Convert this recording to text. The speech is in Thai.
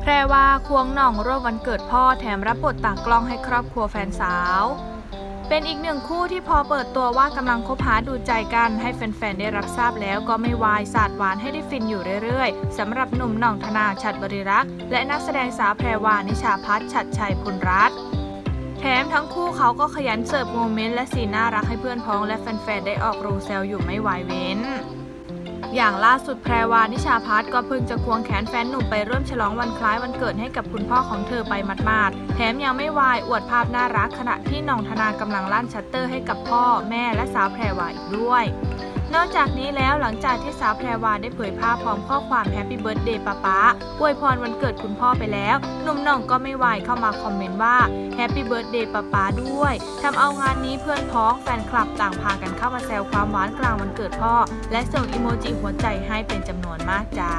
แพรว่าควงหน่องร่วมวันเกิดพ่อแถมรับบทตากล้องให้ครอบครัวแฟนสาว เป็นอีกหนึ่งคู่ที่พอเปิดตัวว่ากำลังคบหาดูใจกันให้แฟนๆ ได้รับทราบแล้วก็ไม่วายสาดหวานให้ได้ฟินอยู่เรื่อยๆสำหรับหนุ่มหน่องธนาชัดบริรักษ์และนักแสดงสาวแพรวานิชาพัฒน์ชัดชัยพุนรัตน์แถมทั้งคู่เขาก็ขยันเสิร์ฟโมเมนต์และสีน่ารักให้เพื่อนพ้องและแฟนๆ ได้ออกโรงแซวอยู่ไม่วายเว้น อย่างล่าสุดแพรวานิชาพัฒน์ก็เพิ่งจะควงแขนแฟนหนุ่มไปร่วมฉลองวันคล้ายวันเกิดให้กับคุณพ่อของเธอไปมาดๆแถมยังไม่วายอวดภาพน่ารักขณะที่น้องธนากำลังลั่นชัตเตอร์ให้กับพ่อ แม่และสาวแพรวาอีกด้วย นอกจากนี้แล้วหลังจากที่สาวแพรวาได้เผยภาพพร้อมข้อความแฮปปี้เบิร์ดเดย์ป้าป๊าอวยพรวันเกิดคุณพ่อไปแล้วหนุ่มน่องก็ไม่วายเข้ามาคอมเมนต์ว่าแฮปปี้เบิร์ดเดย์ป้าป๊าด้วยทำเอางานนี้เพื่อนพ้องแฟนคลับต่างพากันเข้ามาแซวความหวานกลางวันเกิดพ่อ และส่งอีโมจิหัวใจให้เป็นจำนวนมากจ้า